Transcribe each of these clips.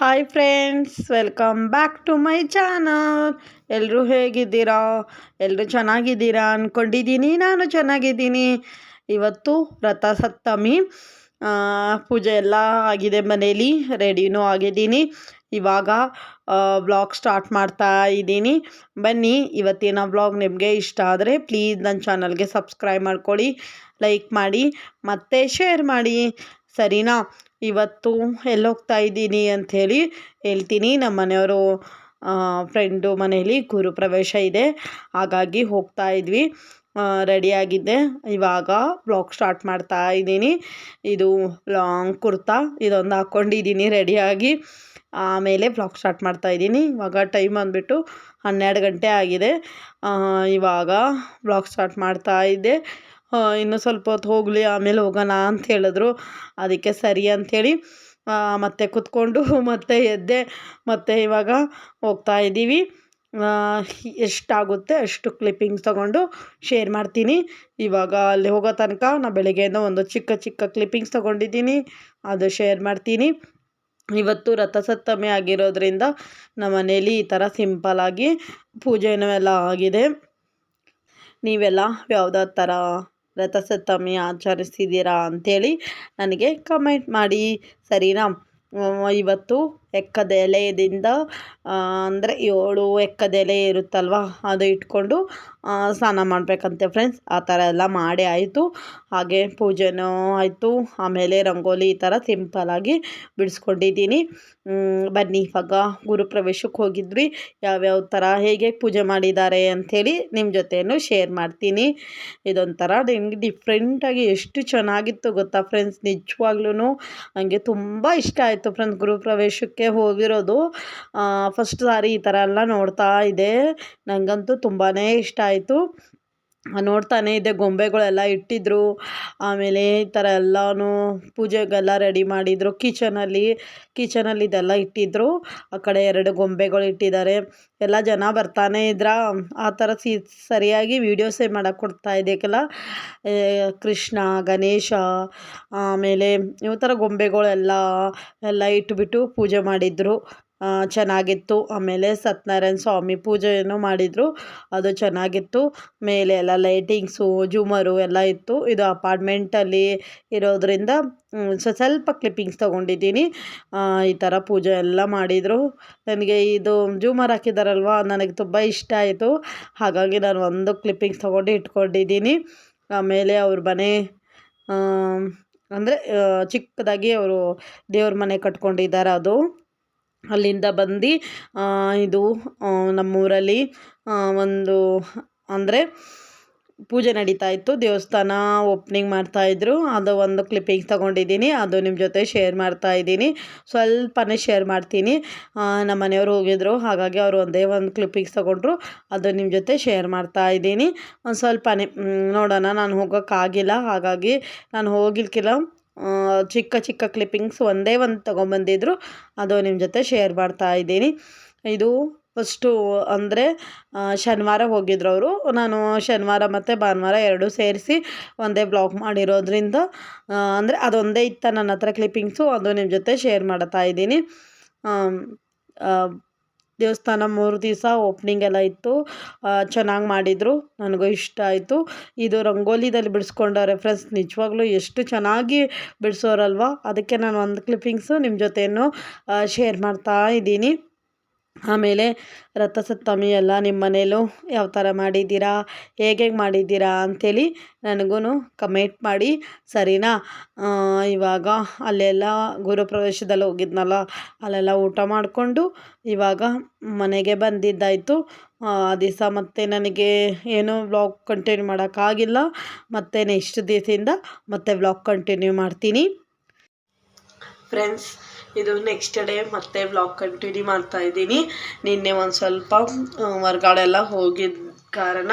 Hi friends welcome back to my channel ಎಲ್ಲರೂ ಹೇಗಿದ್ದೀರಾ? ಎಲ್ಲರೂ ಚೆನ್ನಾಗಿದ್ದೀರಾ ಅಂದ್ಕೊಂಡಿದ್ದೀನಿ ನಾನು ಚೆನ್ನಾಗಿದ್ದೀನಿ. ಇವತ್ತು ರಥಸಪ್ತಮಿ. ಪೂಜೆ ಎಲ್ಲ ಆಗಿದೆ ಮನೇಲಿ, ರೆಡಿನೂ ಆಗಿದ್ದೀನಿ. ಇವಾಗ ಬ್ಲಾಗ್ ಸ್ಟಾರ್ಟ್ ಮಾಡ್ತಾ ಇದ್ದೀನಿ. ಬನ್ನಿ, ಇವತ್ತಿನ ಬ್ಲಾಗ್ ನಿಮಗೆ ಇಷ್ಟ ಆದರೆ ಪ್ಲೀಸ್ ನನ್ನ ಚಾನಲ್ಗೆ ಸಬ್ಸ್ಕ್ರೈಬ್ ಮಾಡ್ಕೊಳ್ಳಿ ಲೈಕ್ ಮಾಡಿ, ಮತ್ತು ಶೇರ್ ಮಾಡಿ. ಸರಿನಾ? ಇವತ್ತು ಎಲ್ಲೋಗ್ತಾ ಇದ್ದೀನಿ ಅಂಥೇಳಿ ಹೇಳ್ತೀನಿ. ನಮ್ಮ ಮನೆಯವರು ಫ್ರೆಂಡು ಮನೇಲಿ ಗುರುಪ್ರವೇಶ ಇದೆ. ಹಾಗಾಗಿ ಹೋಗ್ತಾ ಇದ್ವಿ. ರೆಡಿಯಾಗಿದ್ದೆ ಇವಾಗ ಬ್ಲಾಗ್ ಸ್ಟಾರ್ಟ್ ಮಾಡ್ತಾ ಇದ್ದೀನಿ. ಇದು ಲಾಂಗ್ ಕುರ್ತಾ. ಇದೊಂದು ಹಾಕ್ಕೊಂಡಿದ್ದೀನಿ ರೆಡಿಯಾಗಿ ಆಮೇಲೆ ಬ್ಲಾಗ್ ಸ್ಟಾರ್ಟ್ ಮಾಡ್ತಾ ಇದ್ದೀನಿ. ಇವಾಗ ಟೈಮ್ ಅಂದ್ಬಿಟ್ಟು ಹನ್ನೆರಡು ಗಂಟೆ ಆಗಿದೆ. ಇವಾಗ ಬ್ಲಾಗ್ ಸ್ಟಾರ್ಟ್ ಮಾಡ್ತಾ ಇದ್ದೆ. ಇನ್ನು ಸ್ವಲ್ಪ ಹೊತ್ತು ಹೋಗಲಿ, ಆಮೇಲೆ ಹೋಗೋಣ ಅಂತ ಹೇಳಿದ್ರು. ಅದಕ್ಕೆ ಸರಿ ಅಂಥೇಳಿ ಮತ್ತೆ ಕುತ್ಕೊಂಡು ಮತ್ತೆ ಎದ್ದೆ, ಮತ್ತೆ ಇವಾಗ ಹೋಗ್ತಾ ಇದ್ದೀವಿ. ಎಷ್ಟಾಗುತ್ತೆ ಅಷ್ಟು ಕ್ಲಿಪ್ಪಿಂಗ್ಸ್ ತೊಗೊಂಡು ಶೇರ್ ಮಾಡ್ತೀನಿ. ಇವಾಗ ಅಲ್ಲಿ ಹೋಗೋ ತನಕ ನಾನು ಬೆಳಗ್ಗೆಯಿಂದ ಒಂದು ಚಿಕ್ಕ ಚಿಕ್ಕ ಕ್ಲಿಪ್ಪಿಂಗ್ಸ್ ತೊಗೊಂಡಿದ್ದೀನಿ. ಅದು ಶೇರ್ ಮಾಡ್ತೀನಿ. ಇವತ್ತು ರಥಸಪ್ತಮಿ ಆಗಿರೋದ್ರಿಂದ ನಮ್ಮ ಮನೇಲಿ ಈ ಥರ ಸಿಂಪಲಾಗಿ ಪೂಜೆನೂ ಎಲ್ಲ ಆಗಿದೆ. ನೀವೆಲ್ಲ ಯಾವುದಾದ ಥರ ರಥಸಪ್ತಮಿ ಆಚರಿಸ್ತಿದ್ದೀರಾ ಅಂಥೇಳಿ ನನಗೆ ಕಮೆಂಟ್ ಮಾಡಿ. ಸರಿನಾ? ಇವತ್ತು ಎಕ್ಕದ ಎಲೆಯಿಂದ ಅಂದರೆ ಏಳು ಎಕ್ಕದ ಎಲೆ ಇರುತ್ತಲ್ವ? ಅದು ಇಟ್ಕೊಂಡು ಸ್ನಾನ ಮಾಡಬೇಕಂತೆ ಫ್ರೆಂಡ್ಸ್ ಆ ಥರ ಎಲ್ಲ ಮಾಡಿ ಆಯಿತು. ಹಾಗೆ ಪೂಜೆನೂ ಆಯಿತು. ಆಮೇಲೆ ರಂಗೋಲಿ ಈ ಥರ ಸಿಂಪಲಾಗಿ ಬಿಡಿಸ್ಕೊಂಡಿದ್ದೀನಿ. ಬನ್ನಿ, ಇವಾಗ ಗುರುಪ್ರವೇಶಕ್ಕೆ ಹೋಗಿದ್ವಿ. ಯಾವ್ಯಾವ ಥರ, ಹೇಗೆ ಪೂಜೆ ಮಾಡಿದ್ದಾರೆ ಅಂಥೇಳಿ ನಿಮ್ಮ ಜೊತೆಯೂ ಶೇರ್ ಮಾಡ್ತೀನಿ. ಇದೊಂಥರ ನನಗೆ ಡಿಫ್ರೆಂಟಾಗಿ ಎಷ್ಟು ಚೆನ್ನಾಗಿತ್ತು ಗೊತ್ತಾ ಫ್ರೆಂಡ್ಸ್ ನಿಜವಾಗ್ಲೂ ನನಗೆ ತುಂಬ ಇಷ್ಟ ಆಯಿತು ಫ್ರೆಂಡ್ಸ್ ಗೃಹಪ್ರವೇಶಕ್ಕೆ ಹೋಗಿರೋದು. ಫಸ್ಟ್ ಸಾರಿ ಈ ಥರ ಎಲ್ಲ ನೋಡ್ತಾ ಇದೆ. ನನಗಂತೂ ತುಂಬಾ ಇಷ್ಟ ಆಯಿತು. ನೋಡ್ತಾನೆ ಇದ್ದೆ ಗೊಂಬೆಗಳೆಲ್ಲ ಇಟ್ಟಿದ್ರು. ಆಮೇಲೆ ಈ ಥರ ಎಲ್ಲನೂ ಪೂಜೆಗೆಲ್ಲ ರೆಡಿ ಮಾಡಿದರು. ಕಿಚನಲ್ಲಿ ಕಿಚನಲ್ಲಿ ಇದೆಲ್ಲ ಇಟ್ಟಿದ್ರು. ಆ ಕಡೆ ಎರಡು ಗೊಂಬೆಗಳು ಇಟ್ಟಿದ್ದಾರೆ. ಎಲ್ಲ ಜನ ಬರ್ತಾನೆ ಇದ್ರ. ಆ ಥರ ಸಿ, ಸರಿಯಾಗಿ ವೀಡಿಯೋಸೇ ಮಾಡಕ್ಕೆ ಕೊಡ್ತಾ ಇದೆಯಲ್ಲ ಕೃಷ್ಣ, ಗಣೇಶ, ಆಮೇಲೆ ಈ ಥರ ಗೊಂಬೆಗಳೆಲ್ಲ ಎಲ್ಲ ಇಟ್ಬಿಟ್ಟು ಪೂಜೆ ಮಾಡಿದ್ರು. ಚೆನ್ನಾಗಿತ್ತು. ಆಮೇಲೆ ಸತ್ಯನಾರಾಯಣ ಸ್ವಾಮಿ ಪೂಜೆಯನ್ನು ಮಾಡಿದರು. ಅದು ಚೆನ್ನಾಗಿತ್ತು. ಮೇಲೆ ಎಲ್ಲ ಲೈಟಿಂಗ್ಸು ಜೂಮರು ಎಲ್ಲ ಇತ್ತು. ಇದು ಅಪಾರ್ಟ್ಮೆಂಟಲ್ಲಿ ಇರೋದರಿಂದ ಸ್ವಲ್ಪ ಕ್ಲಿಪ್ಪಿಂಗ್ಸ್ ತೊಗೊಂಡಿದ್ದೀನಿ. ಈ ಥರ ಪೂಜೆ ಎಲ್ಲ ಮಾಡಿದರು. ನನಗೆ ಇದು ಜೂಮರ್ ಹಾಕಿದಾರಲ್ವ, ನನಗೆ ತುಂಬ ಇಷ್ಟ ಆಯಿತು. ಹಾಗಾಗಿ ನಾನು ಒಂದು ಕ್ಲಿಪ್ಪಿಂಗ್ಸ್ ತೊಗೊಂಡು ಇಟ್ಕೊಂಡಿದ್ದೀನಿ. ಆಮೇಲೆ ಅವ್ರ ಮನೆ ಅಂದರೆ ಚಿಕ್ಕದಾಗಿ ಅವರು ದೇವ್ರ ಮನೆ ಕಟ್ಕೊಂಡಿದ್ದಾರೆ ಅದು. ಅಲ್ಲಿಂದ ಬಂದು ಇದು ನಮ್ಮೂರಲ್ಲಿ ಒಂದು, ಅಂದರೆ ಪೂಜೆ ನಡೀತಾ ಇತ್ತು. ದೇವಸ್ಥಾನ ಓಪ್ನಿಂಗ್ ಮಾಡ್ತಾಯಿದ್ರು ಅದು ಒಂದು ಕ್ಲಿಪ್ಪಿಂಗ್ ತೊಗೊಂಡಿದ್ದೀನಿ. ಅದು ನಿಮ್ಮ ಜೊತೆ ಶೇರ್ ಮಾಡ್ತಾ ಇದ್ದೀನಿ. ಸ್ವಲ್ಪನೇ ಶೇರ್ ಮಾಡ್ತೀನಿ. ನಮ್ಮ ಮನೆಯವರು ಹೋಗಿದ್ರು. ಹಾಗಾಗಿ ಅವರು ಒಂದೇ ಒಂದು ಕ್ಲಿಪ್ಪಿಂಗ್ಸ್ ತೊಗೊಂಡ್ರು. ಅದು ನಿಮ್ಮ ಜೊತೆ ಶೇರ್ ಮಾಡ್ತಾ ಇದ್ದೀನಿ. ಒಂದು ಸ್ವಲ್ಪನೇ ನೋಡೋಣ. ನಾನು ಹೋಗೋಕ್ಕಾಗಿಲ್ಲ. ಹಾಗಾಗಿ ನಾನು ಹೋಗಿಲ್ಕಿಲ್ಲ. ಚಿಕ್ಕ ಚಿಕ್ಕ ಕ್ಲಿಪ್ಪಿಂಗ್ಸ್ ಒಂದೇ ಒಂದು ತೊಗೊಂಬಂದಿದ್ರು. ಅದು ನಿಮ್ಮ ಜೊತೆ ಶೇರ್ ಮಾಡ್ತಾ ಇದ್ದೀನಿ. ಇದು ಫಸ್ಟು ಅಂದರೆ ಶನಿವಾರ ಹೋಗಿದ್ರು ಅವರು. ನಾನು ಶನಿವಾರ ಮತ್ತು ಭಾನುವಾರ ಎರಡೂ ಸೇರಿಸಿ ಒಂದೇ ಬ್ಲಾಗ್ ಮಾಡಿರೋದ್ರಿಂದ ಅಂದರೆ ಅದೊಂದೇ ಇತ್ತು ನನ್ನ ಹತ್ರ ಕ್ಲಿಪ್ಪಿಂಗ್ಸು ಅದು ನಿಮ್ಮ ಜೊತೆ ಶೇರ್ ಮಾಡ್ತಾ ಇದ್ದೀನಿ. ದೇವಸ್ಥಾನ ಮೂರು ದಿವಸ ಓಪ್ನಿಂಗ್ ಎಲ್ಲ ಇತ್ತು. ಚೆನ್ನಾಗಿ ಮಾಡಿದರು. ನನಗೂ ಇಷ್ಟ ಆಯಿತು. ಇದು ರಂಗೋಲಿದಲ್ಲಿ ಬಿಡಿಸ್ಕೊಂಡವ್ರೆ ರೆಫ್ರೆನ್ಸ್ ನಿಜವಾಗ್ಲೂ ಎಷ್ಟು ಚೆನ್ನಾಗಿ ಬಿಡಿಸೋರಲ್ವ? ಅದಕ್ಕೆ ನಾನು ಒಂದು ಕ್ಲಿಪ್ಪಿಂಗ್ಸು ನಿಮ್ಮ ಜೊತೆಯೂ ಶೇರ್ ಮಾಡ್ತಾ ಇದ್ದೀನಿ. ಆಮೇಲೆ ರಥಸಪ್ತಮಿ ಎಲ್ಲ ನಿಮ್ಮ ಮನೇಲೂ ಯಾವ ಥರ ಮಾಡಿದ್ದೀರಾ ಹೇಗೆ ಮಾಡಿದ್ದೀರಾ ಅಂಥೇಳಿ ನನಗೂ ಕಮೆಂಟ್ ಮಾಡಿ. ಸರಿನಾ? ಇವಾಗ ಅಲ್ಲೆಲ್ಲ ಗುರುಪ್ರವೇಶದಲ್ಲಿ ಹೋಗಿದ್ನಲ್ಲ, ಅಲ್ಲೆಲ್ಲ ಊಟ ಮಾಡಿಕೊಂಡು ಇವಾಗ ಮನೆಗೆ ಬಂದಿದ್ದಾಯಿತು. ಆ, ದಿವಸ ಮತ್ತೆ ನನಗೆ ಏನೂ ವ್ಲಾಗ್ ಕಂಟಿನ್ಯೂ ಮಾಡೋಕ್ಕಾಗಿಲ್ಲ. ಮತ್ತು ನೆಕ್ಸ್ಟ್ ದಿವಸದಿಂದ ಮತ್ತೆ ವ್ಲಾಗ್ ಕಂಟಿನ್ಯೂ ಮಾಡ್ತೀನಿ. ಫ್ರೆಂಡ್ಸ್ ಇದು ನೆಕ್ಸ್ಟ್ ಡೇ ಮತ್ತೆ ವ್ಲಾಗ್ ಕಂಟಿನ್ಯೂ ಮಾಡ್ತಾ ಇದ್ದೀನಿ. ನಿನ್ನೆ ಒಂದು ಸ್ವಲ್ಪ ಹೊರ್ಗಡೆ ಎಲ್ಲ ಹೋಗಿದ್ದ ಕಾರಣ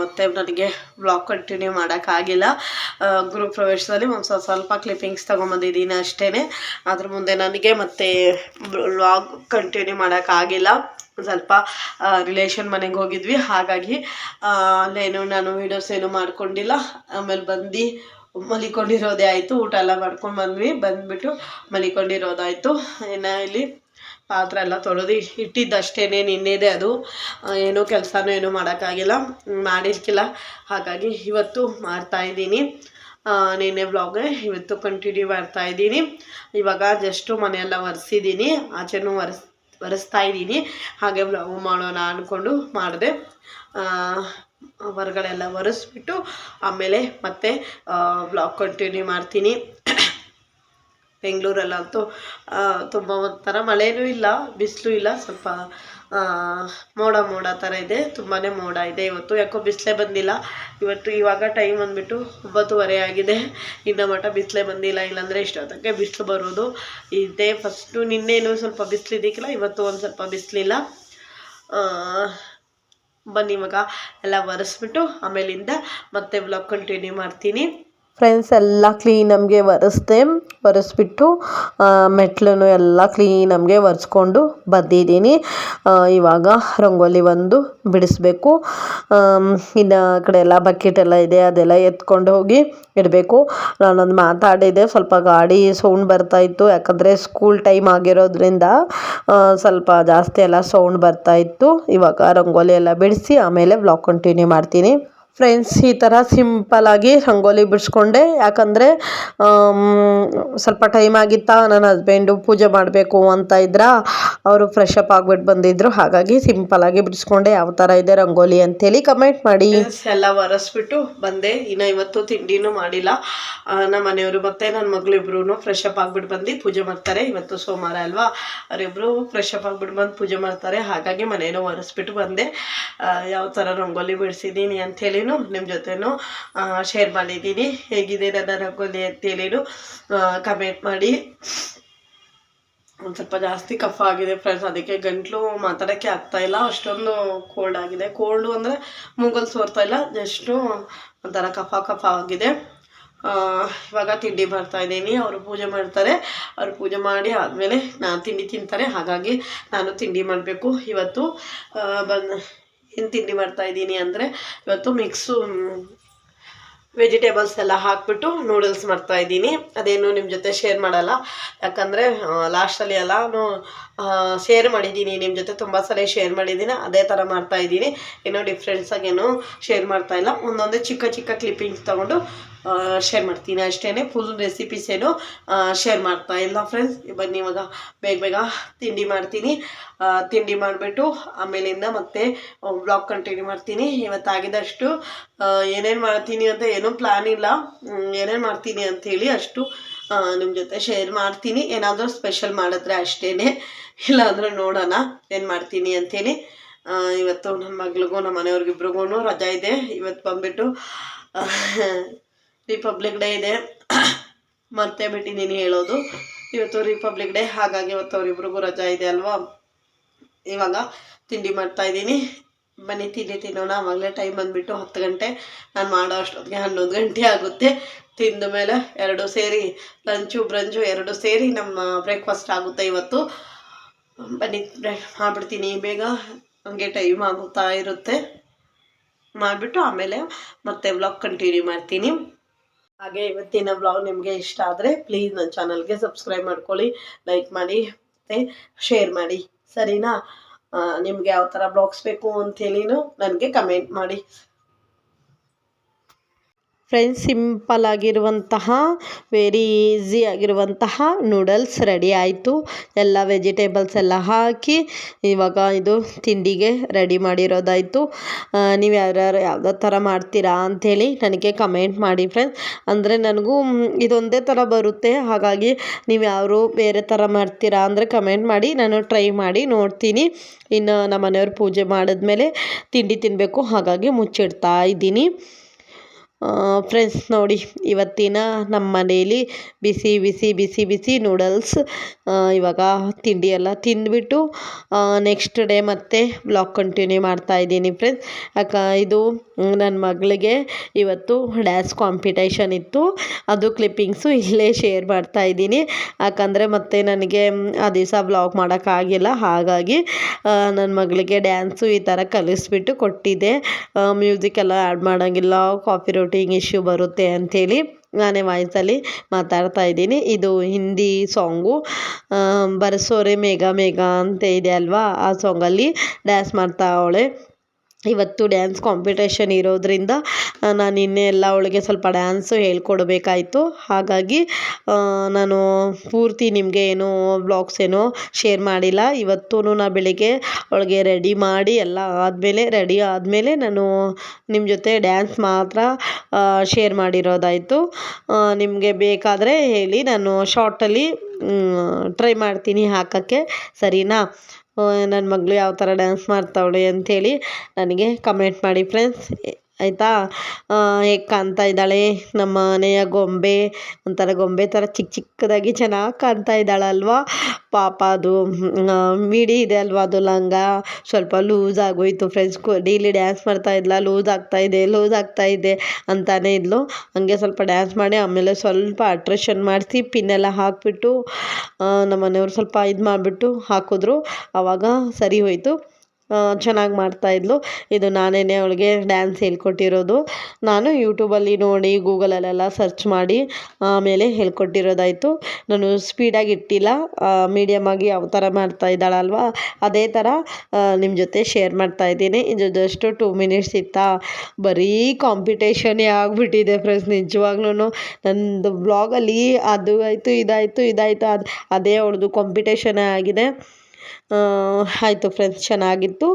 ಮತ್ತೆ ನನಗೆ ಬ್ಲಾಗ್ ಕಂಟಿನ್ಯೂ ಮಾಡೋಕ್ಕಾಗಿಲ್ಲ ಗ್ರೂಪ್ ಪ್ರವೇಶದಲ್ಲಿ ಒಂದು ಸ್ವಲ್ಪ ಸ್ವಲ್ಪ ಕ್ಲಿಪ್ಪಿಂಗ್ಸ್ ತೊಗೊಂಬಂದಿದ್ದೀನಿ ಅಷ್ಟೇ ಅದ್ರ ಮುಂದೆ ನನಗೆ ಮತ್ತೆ ವ್ಲಾಗ್ ಕಂಟಿನ್ಯೂ ಮಾಡೋಕ್ಕಾಗಿಲ್ಲ ಸ್ವಲ್ಪ ರಿಲೇಷನ್ ಮನೆಗೆ ಹೋಗಿದ್ವಿ. ಹಾಗಾಗಿ ಅಲ್ಲೇನು ನಾನು ವೀಡಿಯೋಸ್ ಏನು ಮಾಡ್ಕೊಂಡಿಲ್ಲ. ಆಮೇಲೆ ಬಂದು ಮಲಿಕೊಂಡಿರೋದೇ ಆಯಿತು, ಊಟ ಎಲ್ಲ ಮಾಡ್ಕೊಂಡು ಬಂದ್ವಿ. ಬಂದ್ಬಿಟ್ಟು ಮಲಿಕೊಂಡಿರೋದಾಯಿತು. ಇನ್ನು ಇಲ್ಲಿ ಪಾತ್ರೆ ಎಲ್ಲ ತೊಳೆದು ಇಟ್ಟಿದ್ದಷ್ಟೇ ನಿನ್ನೆದೆ ಅದು. ಏನೋ ಕೆಲಸನೂ ಏನೂ ಮಾಡೋಕ್ಕಾಗಿಲ್ಲ. ಮಾಡಿರ್ಕಿಲ್ಲ. ಹಾಗಾಗಿ ಇವತ್ತು ಮಾಡ್ತಾಯಿದ್ದೀನಿ ನಿನ್ನೆ ಬ್ಲಾಗ್ ಇವತ್ತು ಕಂಟಿನ್ಯೂ ಮಾಡ್ತಾ ಇದ್ದೀನಿ. ಇವಾಗ ಜಸ್ಟು ಮನೆಯೆಲ್ಲ ಒರೆಸಿದ್ದೀನಿ. ಆಚೆನೂ ಒರೆಸ್, ಒರೆಸ್ತಾ ಇದ್ದೀನಿ. ಹಾಗೆ ಬ್ಲಾಗ್ ಮಾಡೋಣ ಅಂದ್ಕೊಂಡು ಮಾಡಿದೆ. ಹೊರಗಡೆ ಎಲ್ಲ ಒರೆಸ್ಬಿಟ್ಟು ಆಮೇಲೆ ಮತ್ತೆ ಬ್ಲಾಗ್ ಕಂಟಿನ್ಯೂ ಮಾಡ್ತೀನಿ. ಬೆಂಗಳೂರಲ್ಲಂತೂ ತುಂಬ ಒಂಥರ ಮಳೆನೂ ಇಲ್ಲ, ಬಿಸಿಲು ಇಲ್ಲ, ಸ್ವಲ್ಪ ಮೋಡ ಮೋಡ ಥರ ಇದೆ ತುಂಬಾ ಮೋಡ ಇದೆ ಇವತ್ತು. ಯಾಕೋ ಬಿಸಿಲೇ ಬಂದಿಲ್ಲ. ಇವತ್ತು ಇವಾಗ ಟೈಮ್ ಬಂದುಬಿಟ್ಟು ಒಂಬತ್ತುವರೆ ಆಗಿದೆ. ಇನ್ನು ಮಟ್ಟ ಬಿಸಿಲೇ ಬಂದಿಲ್ಲ, ಇಲ್ಲಾಂದರೆ ಇಷ್ಟೊತ್ತಕ್ಕೆ ಬಿಸಿಲು ಬರೋದು. ಇದೇ ಫಸ್ಟು ನಿನ್ನೇನು ಸ್ವಲ್ಪ ಬಿಸಿಲಿದ್ದಿಕ್ಕಿಲ್ಲ ಇವತ್ತು ಒಂದು ಸ್ವಲ್ಪ ಬಿಸಿಲಿಲ್ಲ. ಬನ್ನಿ ಇವಾಗ ಎಲ್ಲ ಒರೆಸ್ಬಿಟ್ಟು ಆಮೇಲಿಂದ ಮತ್ತೆ ವ್ಲಾಗ್ ಕಂಟಿನ್ಯೂ ಮಾಡ್ತೀನಿ. ಫ್ರೆಂಡ್ಸ್ ಎಲ್ಲ ಕ್ಲೀನ್ ನಮಗೆ ಒರೆಸ್ದೆ. ಒರೆಸ್ಬಿಟ್ಟು ಮೆಟ್ಲನ್ನು ಎಲ್ಲ ಕ್ಲೀನ್ ಒರೆಸ್ಕೊಂಡು ಬಂದಿದ್ದೀನಿ. ಇವಾಗ ರಂಗೋಲಿ ಒಂದು ಬಿಡಿಸ್ಬೇಕು. ಇನ್ನು ಆ ಕಡೆ ಎಲ್ಲ ಬಕೆಟ್ ಎಲ್ಲ ಇದೆ, ಅದೆಲ್ಲ ಎತ್ಕೊಂಡು ಹೋಗಿ ಇಡಬೇಕು. ನಾನೊಂದು ಮಾತಾಡಿದೆ, ಸ್ವಲ್ಪ ಗಾಡಿ ಸೌಂಡ್ ಬರ್ತಾಯಿತ್ತು ಯಾಕಂದರೆ ಸ್ಕೂಲ್ ಟೈಮ್ ಆಗಿರೋದ್ರಿಂದ ಸ್ವಲ್ಪ ಜಾಸ್ತಿ ಎಲ್ಲ ಸೌಂಡ್ ಬರ್ತಾಯಿತ್ತು ಇವಾಗ ರಂಗೋಲಿ ಎಲ್ಲ ಬಿಡಿಸಿ ಆಮೇಲೆ ಬ್ಲಾಗ್ ಕಂಟಿನ್ಯೂ ಮಾಡ್ತೀನಿ. ಫ್ರೆಂಡ್ಸ್, ಈ ಥರ ಸಿಂಪಲ್ಲಾಗಿ ರಂಗೋಲಿ ಬಿಡಿಸ್ಕೊಂಡೆ. ಯಾಕಂದರೆ ಸ್ವಲ್ಪ ಟೈಮ್ ಆಗಿತ್ತಾ ನನ್ನ ಹಸ್ಬೆಂಡು ಪೂಜೆ ಮಾಡಬೇಕು ಅಂತ ಇದ್ರ, ಅವರು ಫ್ರೆಶ್ ಅಪ್ ಆಗಿಬಿಟ್ಟು ಬಂದಿದ್ರು. ಹಾಗಾಗಿ ಸಿಂಪಲ್ಲಾಗಿ ಬಿಡಿಸ್ಕೊಂಡೆ. ಯಾವ ಥರ ಇದೆ ರಂಗೋಲಿ ಅಂತೇಳಿ ಕಮೆಂಟ್ ಮಾಡಿ. ಎಲ್ಲ ಒರೆಸ್ಬಿಟ್ಟು ಬಂದೆ. ಇನ್ನು ಇವತ್ತು ತಿಂಡಿನೂ ಮಾಡಿಲ್ಲ. ನಮ್ಮ ಮನೆಯವರು ಮತ್ತೆ ನನ್ನ ಮಗಳಿಬ್ರು ಫ್ರೆಶ್ ಅಪ್ ಆಗಿಬಿಟ್ಟು ಬಂದು ಪೂಜೆ ಮಾಡ್ತಾರೆ. ಇವತ್ತು ಸೋಮವಾರ ಅಲ್ವಾ? ಅವರಿಬ್ಬರು ಫ್ರೆಶ್ ಅಪ್ ಆಗಿಬಿಟ್ಟು ಬಂದು ಪೂಜೆ ಮಾಡ್ತಾರೆ. ಹಾಗಾಗಿ ಮನೆಯೂ ಒರೆಸ್ಬಿಟ್ಟು ಬಂದೆ. ಯಾವ ಥರ ರಂಗೋಲಿ ಬಿಡಿಸಿದ್ದೀನಿ ಅಂಥೇಳಿನೂ ನಿಮ್ಮ ಜೊತೆನೂ ಶೇರ್ ಮಾಡಿದ್ದೀನಿ. ಹೇಗಿದೆ ನನ್ನ ರಂಗೋಲಿ ಅಂತೇಳಿನು ಕಮೆಂಟ್ ಮಾಡಿ. ಒಂದು ಸ್ವಲ್ಪ ಜಾಸ್ತಿ ಕಫ ಆಗಿದೆ ಫ್ರೆಂಡ್ಸ್ ಅದಕ್ಕೆ ಗಂಟಲು ಮಾತಾಡೋಕ್ಕೆ ಆಗ್ತಾಯಿಲ್ಲ ಅಷ್ಟೊಂದು ಕೋಲ್ಡ್ ಆಗಿದೆ. ಕೋಲ್ಡು ಅಂದರೆ ಮೂಗಲ್ ಸೋರ್ತಾ ಇಲ್ಲ ಜಸ್ಟು ಒಂಥರ ಕಫ ಕಫ ಆಗಿದೆ. ಇವಾಗ ತಿಂಡಿ ಬರ್ತಾ ಇದ್ದೀನಿ. ಅವರು ಪೂಜೆ ಮಾಡ್ತಾರೆ. ಅವರು ಪೂಜೆ ಮಾಡಿ ಆದಮೇಲೆ ನಾನು ತಿಂಡಿ ತಿಂತಾರೆ. ಹಾಗಾಗಿ ನಾನು ತಿಂಡಿ ಮಾಡಬೇಕು. ಇವತ್ತು ಬಂದು ಏನು ತಿಂಡಿ ಮಾಡ್ತಾ ಇದ್ದೀನಿ ಅಂದರೆ ಇವತ್ತು ಮಿಕ್ಸು ವೆಜಿಟೇಬಲ್ಸ್ ಎಲ್ಲ ಹಾಕ್ಬಿಟ್ಟು ನೂಡಲ್ಸ್ ಮಾಡ್ತಾ ಇದ್ದೀನಿ. ಅದೇನು ನಿಮ್ಮ ಜೊತೆ ಶೇರ್ ಮಾಡಲ್ಲ. ಯಾಕಂದರೆ ಲಾಸ್ಟಲ್ಲಿ ಎಲ್ಲನೂ ಶೇರ್ ಮಾಡಿದ್ದೀನಿ ನಿಮ್ಮ ಜೊತೆ ತುಂಬ ಸಲ ಶೇರ್ ಮಾಡಿದ್ದೀನಿ ಅದೇ ಥರ ಮಾಡ್ತಾ ಇದ್ದೀನಿ. ಏನೋ ಡಿಫ್ರೆನ್ಸಾಗಿ ಏನೋ ಶೇರ್ ಮಾಡ್ತಾ ಇಲ್ಲ. ಒಂದೊಂದೇ ಚಿಕ್ಕ ಚಿಕ್ಕ ಕ್ಲಿಪ್ಪಿಂಗ್ಸ್ ತೊಗೊಂಡು ಶೇರ್ ಮಾಡ್ತೀನಿ. ಅಷ್ಟೇ ಫುಲ್ ರೆಸಿಪೀಸ್ ಏನು ಶೇರ್ ಮಾಡ್ತಾ ಇಲ್ಲ ಫ್ರೆಂಡ್ಸ್ ಬನ್ನಿ ಇವಾಗ ಬೇಗ ಬೇಗ ತಿಂಡಿ ಮಾಡ್ತೀನಿ. ತಿಂಡಿ ಮಾಡಿಬಿಟ್ಟು ಆಮೇಲಿಂದ ಮತ್ತೆ ಬ್ಲಾಗ್ ಕಂಟಿನ್ಯೂ ಮಾಡ್ತೀನಿ. ಇವತ್ತಾಗಿದ್ದಷ್ಟು ಏನೇನು ಮಾಡ್ತೀನಿ ಅಂತ ಏನೂ ಪ್ಲ್ಯಾನ್ ಇಲ್ಲ. ಏನೇನು ಮಾಡ್ತೀನಿ ಅಂಥೇಳಿ ಅಷ್ಟು ನಿಮ್ಮ ಜೊತೆ ಶೇರ್ ಮಾಡ್ತೀನಿ. ಏನಾದರೂ ಸ್ಪೆಷಲ್ ಮಾಡಿದ್ರೆ ಅಷ್ಟೇ ಇಲ್ಲಾಂದ್ರೆ ನೋಡೋಣ ಏನು ಮಾಡ್ತೀನಿ ಅಂತೇಳಿ. ಇವತ್ತು ನನ್ನ ಮಗಳಿಗೂ ನಮ್ಮ ಮನೆಯವ್ರಿಗಿಬ್ರಿಗೂ ರಜಾ ಇದೆ. ಇವತ್ತು ಬಂದ್ಬಿಟ್ಟು ರಿಪಬ್ಲಿಕ್ ಡೇ ಇದೆ. ಮರ್ತೇ ಬಿಟ್ಟಿದ್ದೀನಿ ಹೇಳೋದು. ಇವತ್ತು ರಿಪಬ್ಲಿಕ್ ಡೇ ಹಾಗಾಗಿ ಇವತ್ತು ಅವರಿಬ್ರಿಗೂ ರಜಾ ಇದೆ ಅಲ್ವಾ? ಇವಾಗ ತಿಂಡಿ ಮಾಡ್ತಾ ಇದ್ದೀನಿ. ಬನ್ನಿ ತಿಂಡಿ ತಿನ್ನೋಣ, ಆವಾಗಲೇ ಟೈಮ್ ಬಂದುಬಿಟ್ಟು ಹತ್ತು ಗಂಟೆ ನಾನು ಮಾಡೋ ಅಷ್ಟೊತ್ತಿಗೆ ಹನ್ನೊಂದು ಗಂಟೆ ಆಗುತ್ತೆ. ತಿಂದ ಮೇಲೆ ಎರಡು ಸೇರಿ ಲಂಚು ಬ್ರಂಚು ಎರಡು ಸೇರಿ ನಮ್ಮ ಬ್ರೇಕ್ಫಾಸ್ಟ್ ಆಗುತ್ತೆ ಇವತ್ತು. ಬನ್ನಿ ಮಾಡ್ಬಿಡ್ತೀನಿ. ಬೇಗ ಹಂಗೆ ಟೈಮ್ ಆಗುತ್ತಾ ಇರುತ್ತೆ. ಮಾಡಿಬಿಟ್ಟು ಆಮೇಲೆ ಮತ್ತೆ ವ್ಲಾಗ್ ಕಂಟಿನ್ಯೂ ಮಾಡ್ತೀನಿ. ಹಾಗೆ ಇವತ್ತಿನ ಬ್ಲಾಗ್ ನಿಮಗೆ ಇಷ್ಟ ಆದರೆ ಪ್ಲೀಸ್ ನನ್ನ ಚಾನಲ್ಗೆ ಸಬ್ಸ್ಕ್ರೈಬ್ ಮಾಡ್ಕೊಳ್ಳಿ ಲೈಕ್ ಮಾಡಿ ಮತ್ತು ಶೇರ್ ಮಾಡಿ. ಸರಿನಾ? ನಿಮಗೆ ಯಾವ ಥರ ಬ್ಲಾಗ್ಸ್ ಬೇಕು ಅಂತೇಳಿನೂ ನನಗೆ ಕಮೆಂಟ್ ಮಾಡಿ. ಫ್ರೆಂಡ್ಸ್, ಸಿಂಪಲ್ ಆಗಿರುವಂತಹ ವೆರಿ ಈಸಿ ಆಗಿರುವಂತಹ ನೂಡಲ್ಸ್ ರೆಡಿ ಆಯಿತು. ಎಲ್ಲ ವೆಜಿಟೇಬಲ್ಸ್ ಎಲ್ಲ ಹಾಕಿ, ಇವಾಗ ಇದು ತಿಂಡಿಗೆ ರೆಡಿ ಮಾಡಿರೋದಾಯಿತು. ನೀವು ಯಾರ್ಯಾರು ಯಾವುದೋ ಥರ ಮಾಡ್ತೀರಾ ಅಂಥೇಳಿ ನನಗೆ ಕಮೆಂಟ್ ಮಾಡಿ ಫ್ರೆಂಡ್ಸ್ ಅಂದರೆ ನನಗೂ ಇದೊಂದೇ ಥರ ಬರುತ್ತೆ. ಹಾಗಾಗಿ ನೀವು ಯಾರು ಬೇರೆ ಥರ ಮಾಡ್ತೀರಾ ಅಂದರೆ ಕಮೆಂಟ್ ಮಾಡಿ, ನಾನು ಟ್ರೈ ಮಾಡಿ ನೋಡ್ತೀನಿ. ಇನ್ನು ನಮ್ಮ ಮನೆಯವ್ರು ಪೂಜೆ ಮಾಡಿದ್ಮೇಲೆ ತಿಂಡಿ ತಿನ್ನಬೇಕು ಹಾಗಾಗಿ ಮುಚ್ಚಿಡ್ತಾ ಇದ್ದೀನಿ. ಫ್ರೆಂಡ್ಸ್ ನೋಡಿ, ಇವತ್ತಿನ ನಮ್ಮ ಮನೇಲಿ ಬಿಸಿ ಬಿಸಿ ಬಿಸಿ ಬಿಸಿ ನೂಡಲ್ಸ್ ಇವಾಗ ತಿಂಡಿ ಎಲ್ಲ ತಿಂದ್ಬಿಟ್ಟು ನೆಕ್ಸ್ಟ್ ಡೇ ಮತ್ತೆ ಬ್ಲಾಗ್ ಕಂಟಿನ್ಯೂ ಮಾಡ್ತಾ ಇದ್ದೀನಿ ಫ್ರೆಂಡ್ಸ್ ಯಾಕೆ ಇದು ನನ್ನ ಮಗಳಿಗೆ ಇವತ್ತು ಡ್ಯಾನ್ಸ್ ಕಾಂಪಿಟೇಷನ್ ಇತ್ತು. ಅದು ಕ್ಲಿಪ್ಪಿಂಗ್ಸು ಇಲ್ಲೇ ಶೇರ್ ಮಾಡ್ತಾ ಇದ್ದೀನಿ. ಯಾಕಂದರೆ ಮತ್ತೆ ನನಗೆ ಆ ದಿವಸ ಬ್ಲಾಗ್ ಮಾಡೋಕ್ಕಾಗಿಲ್ಲ ಹಾಗಾಗಿ ನನ್ನ ಮಗಳಿಗೆ ಡ್ಯಾನ್ಸು ಈ ಥರ ಕಲಿಸ್ಬಿಟ್ಟು ಕೊಟ್ಟಿದ್ದೆ. ಮ್ಯೂಸಿಕ್ ಎಲ್ಲ ಆ್ಯಡ್ ಮಾಡೋಂಗಿಲ್ಲ ಕಾಪಿ ರೋಟಿಂಗ್ ಇಶ್ಯೂ ಬರುತ್ತೆ ಅಂಥೇಳಿ ನಾನೇ ವಾಯ್ಸಲ್ಲಿ ಮಾತಾಡ್ತಾ ಇದ್ದೀನಿ. ಇದು ಹಿಂದಿ ಸಾಂಗು ಬರಸೋರೆ ಮೇಘ ಮೇಘ ಅಂತ ಇದೆ ಅಲ್ವಾ? ಆ ಸಾಂಗಲ್ಲಿ ಡ್ಯಾನ್ಸ್ ಮಾಡ್ತಾ ಅವಳೆ. ಇವತ್ತು ಡ್ಯಾನ್ಸ್ ಕಾಂಪಿಟೇಷನ್ ಇರೋದರಿಂದ ನಾನು ನಿನ್ನೆ ಎಲ್ಲ ಅವಳಿಗೆ ಸ್ವಲ್ಪ ಡ್ಯಾನ್ಸು ಹೇಳ್ಕೊಡ್ಬೇಕಾಯಿತು. ಹಾಗಾಗಿ ನಾನು ಪೂರ್ತಿ ನಿಮಗೆ ಏನು ಬ್ಲಾಗ್ಸ್ ಏನು ಶೇರ್ ಮಾಡಿಲ್ಲ. ಇವತ್ತೂ ನಾ ಬೆಳಿಗ್ಗೆ ಅವಳಿಗೆ ರೆಡಿ ಮಾಡಿ ಎಲ್ಲ ಆದಮೇಲೆ, ರೆಡಿ ಆದಮೇಲೆ ನಾನು ನಿಮ್ಮ ಜೊತೆ ಡ್ಯಾನ್ಸ್ ಮಾತ್ರ ಶೇರ್ ಮಾಡಿರೋದಾಯಿತು. ನಿಮಗೆ ಬೇಕಾದರೆ ಹೇಳಿ, ನಾನು ಶಾರ್ಟಲ್ಲಿ ಟ್ರೈ ಮಾಡ್ತೀನಿ ಹಾಕೋಕ್ಕೆ. ಸರಿನಾ? ನನ್ನ ಮಗಳು ಯಾವ ಥರ ಡ್ಯಾನ್ಸ್ ಮಾಡ್ತಾವಳೆ ಅಂಥೇಳಿ ನನಗೆ ಕಮೆಂಟ್ ಮಾಡಿ ಫ್ರೆಂಡ್ಸ್ ಆಯಿತಾ? ಹೇಗೆ ಕಾಣ್ತಾ ಇದ್ದಾಳೆ? ನಮ್ಮ ಮನೆಯ ಗೊಂಬೆ, ಒಂಥರ ಗೊಂಬೆ ಥರ ಚಿಕ್ಕ ಚಿಕ್ಕದಾಗಿ ಚೆನ್ನಾಗಿ ಕಾಣ್ತಾ ಇದ್ದಾಳಲ್ವಾ? ಪಾಪ ಅದು ಮಿಡಿ ಇದೆ ಅಲ್ವಾ ಅದು ಲಂಗ? ಸ್ವಲ್ಪ ಲೂಸ್ ಆಗೋಯ್ತು ಫ್ರೆಂಡ್ಸ್. ಡೈಲಿ ಡ್ಯಾನ್ಸ್ ಮಾಡ್ತಾ ಇದ್ಲ? ಲೂಸ್ ಆಗ್ತಾ ಇದೆ, ಲೂಸ್ ಆಗ್ತಾ ಇದೆ ಅಂತಾನೆ ಇದ್ಲು. ಹಂಗೆ ಸ್ವಲ್ಪ ಡ್ಯಾನ್ಸ್ ಮಾಡಿ ಆಮೇಲೆ ಸ್ವಲ್ಪ ಅಟ್ರೇಷನ್ ಮಾಡಿಸಿ ಪಿನ್ನೆಲ್ಲ ಹಾಕಿಬಿಟ್ಟು ನಮ್ಮ ಮನೆಯವರು ಸ್ವಲ್ಪ ಇದು ಮಾಡಿಬಿಟ್ಟು ಹಾಕಿದ್ರು. ಆವಾಗ ಸರಿ ಹೋಯಿತು. ಚೆನ್ನಾಗಿ ಮಾಡ್ತಾಯಿದ್ಲು ಇದು ನಾನೇ ಅವಳಿಗೆ ಡ್ಯಾನ್ಸ್ ಹೇಳ್ಕೊಟ್ಟಿರೋದು. ನಾನು ಯೂಟ್ಯೂಬಲ್ಲಿ ನೋಡಿ ಗೂಗಲಲ್ಲೆಲ್ಲ ಸರ್ಚ್ ಮಾಡಿ, ಆಮೇಲೆ ಹೇಳ್ಕೊಟ್ಟಿರೋದಾಯಿತು. ನಾನು ಸ್ಪೀಡಾಗಿ ಇಟ್ಟಿಲ್ಲ. ಮೀಡಿಯಮಾಗಿ ಯಾವ ಥರ ಮಾಡ್ತಾ ಇದ್ದಾಳಲ್ವ, ಅದೇ ಥರ ನಿಮ್ಮ ಜೊತೆ ಶೇರ್ ಮಾಡ್ತಾ ಇದ್ದೀನಿ. ಇದು ಜಸ್ಟ್ ಟೂ ಮಿನಿಟ್ಸ್ ಇತ್ತಾ? ಬರೀ ಕಾಂಪಿಟೇಷನೇ ಆಗಿಬಿಟ್ಟಿದೆ ಫ್ರೆಂಡ್ಸ್ ನಿಜವಾಗ್ಲೂ ನಂದು ಬ್ಲಾಗಲ್ಲಿ ಅದು ಆಯಿತು, ಇದಾಯಿತು ಇದಾಯಿತು. ಅದು, ಅದೇ ಅವಳದು ಕಾಂಪಿಟೇಷನೇ ಆಗಿದೆ. ಆಯಿತು ಫ್ರೆಂಡ್ಸ್ ಚೆನ್ನಾಗಿತ್ತು.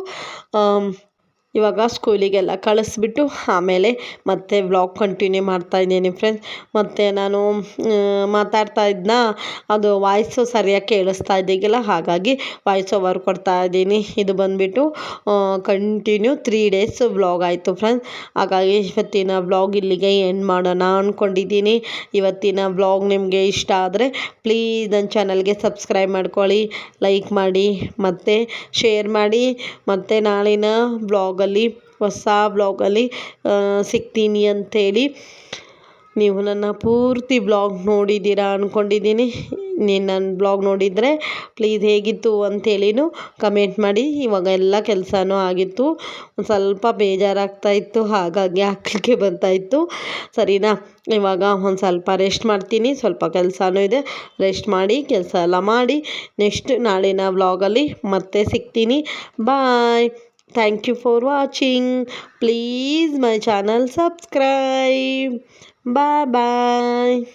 ಇವಾಗ ಸ್ಕೂಲಿಗೆಲ್ಲ ಕಳಿಸ್ಬಿಟ್ಟು ಆಮೇಲೆ ಮತ್ತೆ ವ್ಲಾಗ್ ಕಂಟಿನ್ಯೂ ಮಾಡ್ತಾ ಇದ್ದೀನಿ ಫ್ರೆಂಡ್ಸ್ ಮತ್ತು ನಾನು ಮಾತಾಡ್ತಾ ಇದ್ನ? ಅದು ವಾಯ್ಸು ಸರಿಯಾಗಿ ಕೇಳಿಸ್ತಾ ಇದ್ದೀಗಿಲ್ಲ, ಹಾಗಾಗಿ ವಾಯ್ಸ್ ಓವರ್ ಕೊಡ್ತಾ ಇದ್ದೀನಿ. ಇದು ಬಂದುಬಿಟ್ಟು ಕಂಟಿನ್ಯೂ ತ್ರೀ ಡೇಸ್ ವ್ಲಾಗ್ ಆಯಿತು ಫ್ರೆಂಡ್ಸ್ ಹಾಗಾಗಿ ಇವತ್ತಿನ ವ್ಲಾಗ್ ಇಲ್ಲಿಗೆ ಎಂಡ್ ಮಾಡೋಣ ಅಂದ್ಕೊಂಡಿದ್ದೀನಿ ಇವತ್ತಿನ ವ್ಲಾಗ್ ನಿಮಗೆ ಇಷ್ಟ ಆದರೆ ಪ್ಲೀಸ್ ನನ್ನ ಚಾನಲ್ಗೆ ಸಬ್ಸ್ಕ್ರೈಬ್ ಮಾಡ್ಕೊಳ್ಳಿ ಲೈಕ್ ಮಾಡಿ, ಮತ್ತು ಶೇರ್ ಮಾಡಿ, ಮತ್ತು ನಾಳಿನ ಬ್ಲಾಗ್ ಬ್ಲಾಗಲ್ಲಿ, ಹೊಸ ಬ್ಲಾಗಲ್ಲಿ ಸಿಗ್ತೀನಿ ಅಂಥೇಳಿ ನೀವು ನನ್ನ ಪೂರ್ತಿ ಬ್ಲಾಗ್ ನೋಡಿದ್ದೀರಾ ಅಂದ್ಕೊಂಡಿದ್ದೀನಿ ನೀನು ನನ್ನ ಬ್ಲಾಗ್ ನೋಡಿದರೆ ಪ್ಲೀಸ್ ಹೇಗಿತ್ತು ಅಂಥೇಳಿನೂ ಕಮೆಂಟ್ ಮಾಡಿ. ಇವಾಗ ಎಲ್ಲ ಕೆಲಸನೂ ಆಗಿತ್ತು. ಒಂದು ಸ್ವಲ್ಪ ಬೇಜಾರಾಗ್ತಾ ಇತ್ತು, ಹಾಗಾಗಿ ಹಾಕಲಿಕ್ಕೆ ಬರ್ತಾಯಿತ್ತು ಸರಿನಾ? ಇವಾಗ ಒಂದು ಸ್ವಲ್ಪ ರೆಸ್ಟ್ ಮಾಡ್ತೀನಿ. ಸ್ವಲ್ಪ ಕೆಲಸನೂ ಇದೆ. ರೆಸ್ಟ್ ಮಾಡಿ, ಕೆಲಸ ಎಲ್ಲ ಮಾಡಿ ನೆಕ್ಸ್ಟ್ ನಾಳಿನ ಬ್ಲಾಗಲ್ಲಿ ಮತ್ತೆ ಸಿಗ್ತೀನಿ. ಬಾಯ್ thank you for watching. Please my channel subscribe. Bye bye